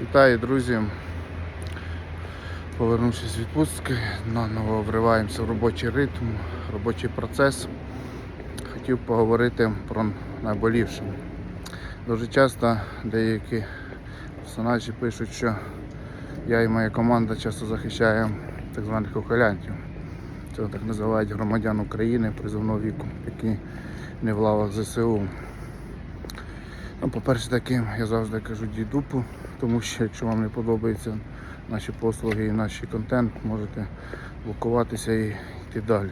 Вітаю, друзі. Повернувшись з відпустки, наново вриваємося в робочий ритм, робочий процес. Хотів поговорити про найболівше. Дуже часто деякі персонажі пишуть, що я і моя команда часто захищаємо так званих ухилянтів. Це так називають громадян України призовного віку, які не в лавах ЗСУ. Ну, по-перше, таким я завжди кажу дідупу, тому що якщо вам не подобаються наші послуги і наш контент, можете блокуватися і йти далі.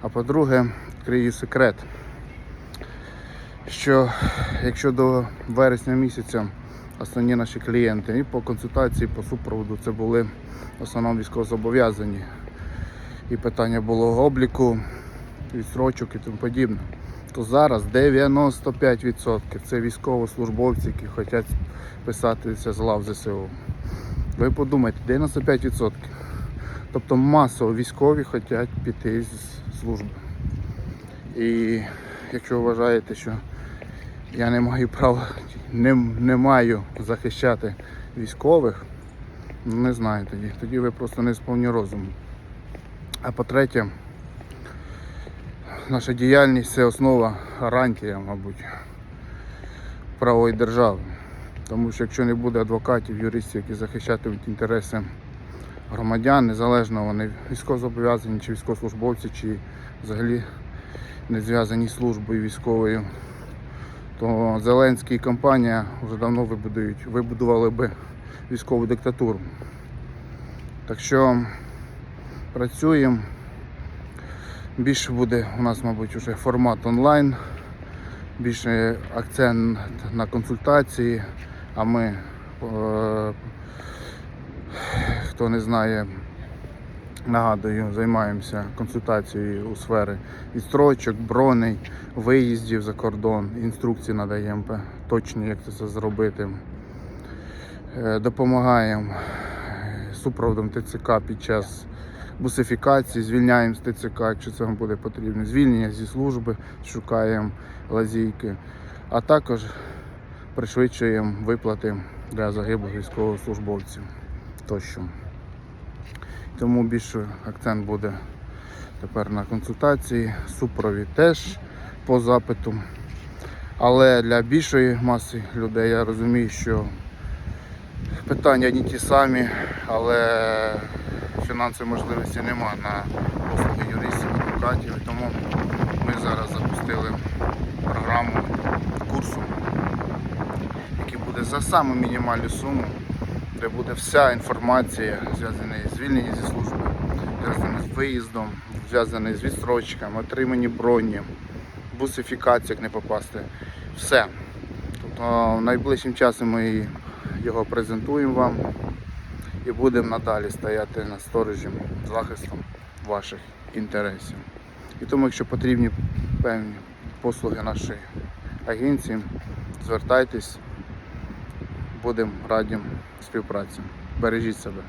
А по-друге, відкрию секрет, що якщо до вересня місяця основні наші клієнти і по консультації, по супроводу це були в основному військовозобов'язані. І питання було обліку, відсрочок і тому подібне то зараз 95% це військовослужбовці, які хочуть писатися з лав ЗСУ. Ви подумайте, 95%. Тобто масово військові хочуть піти з служби. І якщо вважаєте, що я не маю права, не, не маю захищати військових, ну, не знаю тоді. Тоді ви просто не сповні розуму. А по-третє, наша діяльність це основа гарантія, мабуть, правової держави. Тому що якщо не буде адвокатів, юристів, які захищатимуть інтереси громадян, незалежно вони військовозобов'язані чи військовослужбовці, чи взагалі не зв'язані з службою військовою, то Зеленський і компанія вже давно вибудують, вибудували би військову диктатуру. Так що працюємо. Більше буде у нас, мабуть, вже формат онлайн, більше акцент на консультації, а ми, е, хто не знає, нагадую, займаємося консультацією у сфери відстрочок, броней, виїздів за кордон, інструкції надаємо точні, як це зробити. Е, Допомагаємо супроводом ТЦК під час бусифікації, звільняємо з ТЦК, якщо це вам буде потрібно, звільнення зі служби, шукаємо лазійки, а також пришвидшуємо виплати для загиблих військовослужбовців тощо. Тому більше акцент буде тепер на консультації, супровід теж по запиту. Але для більшої маси людей я розумію, що питання не ті самі, але фінансової можливості нема на послуги юристів, адвокатів. Тому ми зараз запустили програму курсу, який буде за саму мінімальну суму, де буде вся інформація, зв'язана з звільненням зі служби, зв'язана з виїздом, зв'язана з відстрочками, отримані броні, бусифікація, як не попасти. Все. Тобто найближчим часом ми його презентуємо вам і будемо надалі стояти на сторожі захистом ваших інтересів. І тому, якщо потрібні певні послуги нашої агенції, звертайтесь, будемо раді співпраці. Бережіть себе.